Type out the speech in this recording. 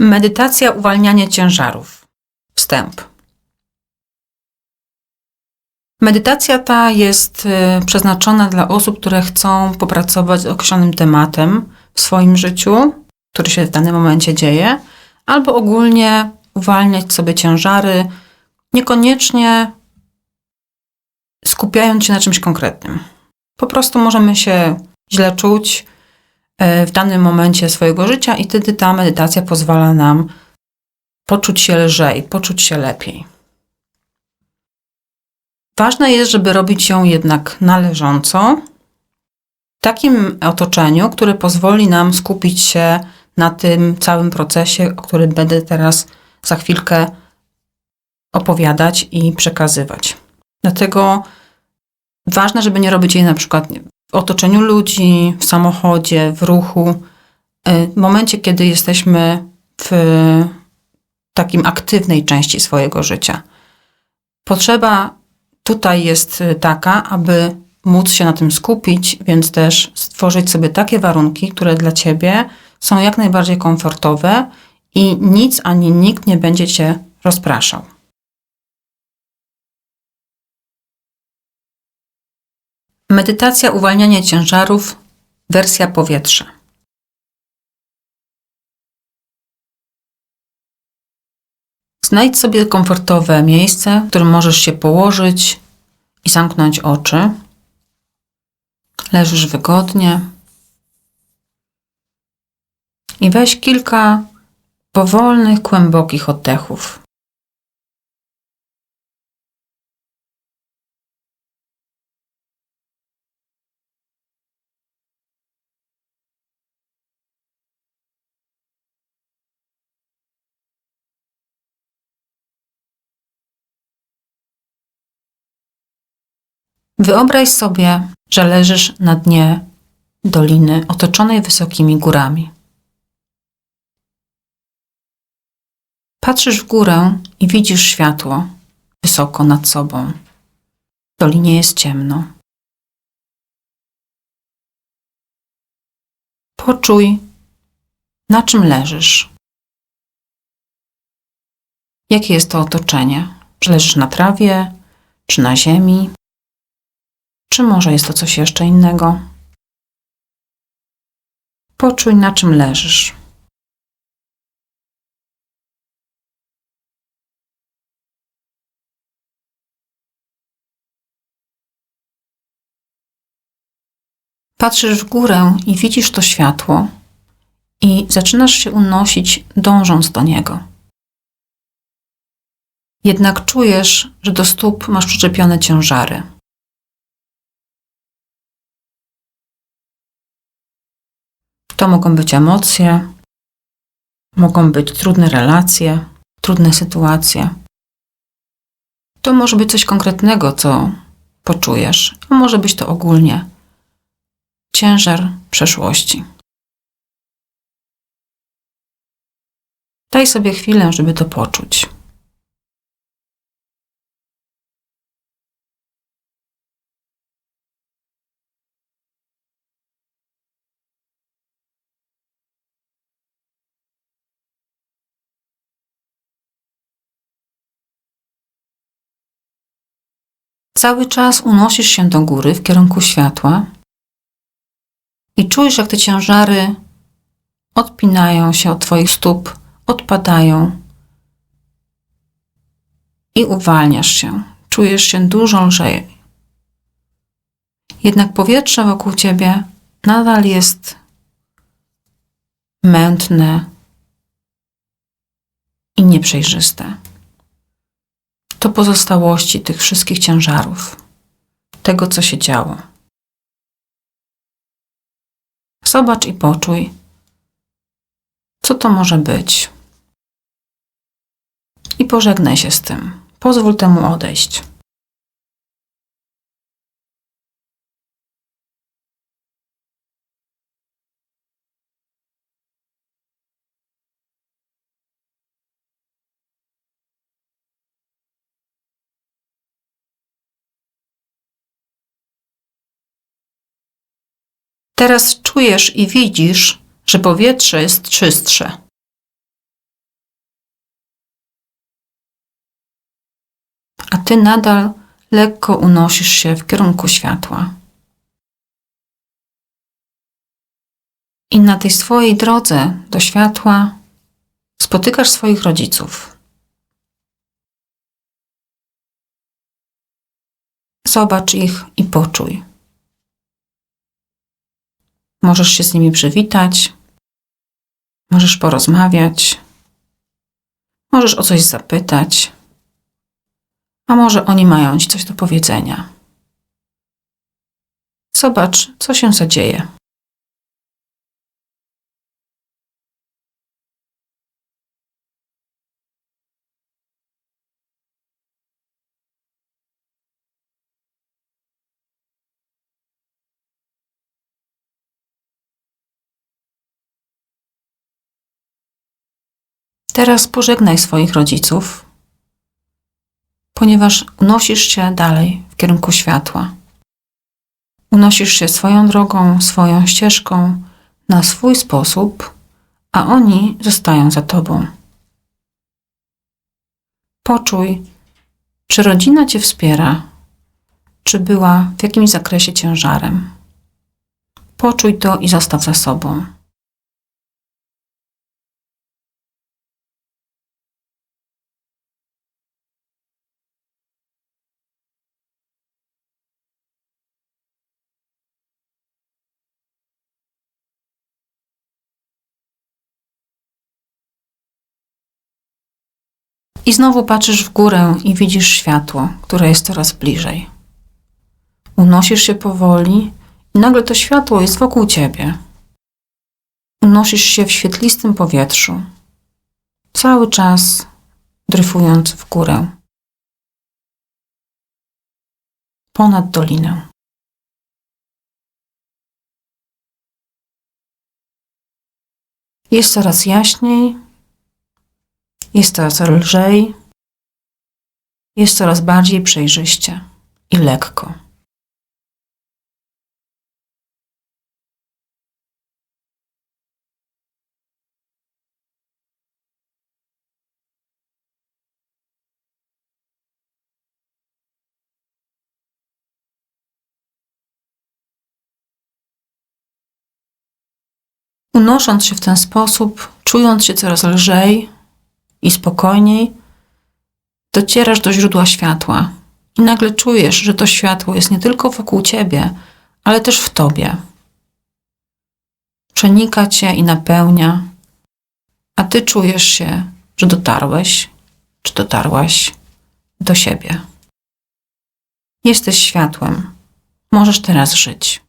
Medytacja uwalnianie ciężarów. Wstęp. Medytacja ta jest y, przeznaczona dla osób, które chcą popracować z określonym tematem w swoim życiu, który się w danym momencie dzieje, albo ogólnie uwalniać sobie ciężary, niekoniecznie skupiając się na czymś konkretnym. Po prostu możemy się źle czuć, w danym momencie swojego życia i wtedy ta medytacja pozwala nam poczuć się lżej, poczuć się lepiej. Ważne jest, żeby robić ją jednak należąco, w takim otoczeniu, które pozwoli nam skupić się na tym całym procesie, o którym będę teraz za chwilkę opowiadać i przekazywać. Dlatego ważne, żeby nie robić jej na przykład w otoczeniu ludzi, w samochodzie, w ruchu. E, w momencie, kiedy jesteśmy w takim aktywnej części swojego życia. Potrzeba tutaj jest taka, aby móc się na tym skupić, więc też stworzyć sobie takie warunki, które dla ciebie są jak najbardziej komfortowe i nic ani nikt nie będzie cię rozpraszał. Medytacja uwalniania ciężarów, wersja powietrza. Znajdź sobie komfortowe miejsce, w którym możesz się położyć i zamknąć oczy. Leżysz wygodnie. I weź kilka powolnych, głębokich oddechów. Wyobraź sobie, że leżysz na dnie doliny otoczonej wysokimi górami. Patrzysz w górę i widzisz światło wysoko nad sobą. W dolinie jest ciemno. Poczuj, na czym leżysz. Jakie jest to otoczenie? Czy leżysz na trawie, czy na ziemi? Czy może jest to coś jeszcze innego? Poczuj, na czym leżysz. Patrzysz w górę i widzisz to światło, i zaczynasz się unosić, dążąc do niego. Jednak czujesz, że do stóp masz przyczepione ciężary. To mogą być emocje, mogą być trudne relacje, trudne sytuacje. To może być coś konkretnego, co poczujesz, a może być to ogólnie ciężar przeszłości. Daj sobie chwilę, żeby to poczuć. Cały czas unosisz się do góry w kierunku światła i czujesz, jak te ciężary odpinają się od Twoich stóp, odpadają i uwalniasz się. Czujesz się dużo lżej. Jednak powietrze wokół Ciebie nadal jest mętne i nieprzejrzyste to pozostałości tych wszystkich ciężarów, tego, co się działo. Zobacz i poczuj, co to może być. I pożegnaj się z tym. Pozwól temu odejść. Teraz czujesz i widzisz, że powietrze jest czystsze. A ty nadal lekko unosisz się w kierunku światła. I na tej swojej drodze do światła spotykasz swoich rodziców. Zobacz ich i poczuj. Możesz się z nimi przywitać, możesz porozmawiać, możesz o coś zapytać, a może oni mają ci coś do powiedzenia. Zobacz, co się zadzieje. Teraz pożegnaj swoich rodziców, ponieważ unosisz się dalej w kierunku światła. Unosisz się swoją drogą, swoją ścieżką, na swój sposób, a oni zostają za tobą. Poczuj, czy rodzina cię wspiera, czy była w jakimś zakresie ciężarem. Poczuj to i zostaw za sobą. I znowu patrzysz w górę i widzisz światło, które jest coraz bliżej. Unosisz się powoli i nagle to światło jest wokół ciebie. Unosisz się w świetlistym powietrzu, cały czas dryfując w górę, ponad dolinę. Jest coraz jaśniej, jest coraz lżej, jest coraz bardziej przejrzyście i lekko. Unosząc się w ten sposób, czując się coraz lżej, i spokojniej docierasz do źródła światła i nagle czujesz, że to światło jest nie tylko wokół ciebie, ale też w tobie. Przenika cię i napełnia, a ty czujesz się, że dotarłeś, czy dotarłaś do siebie. Jesteś światłem. Możesz teraz żyć.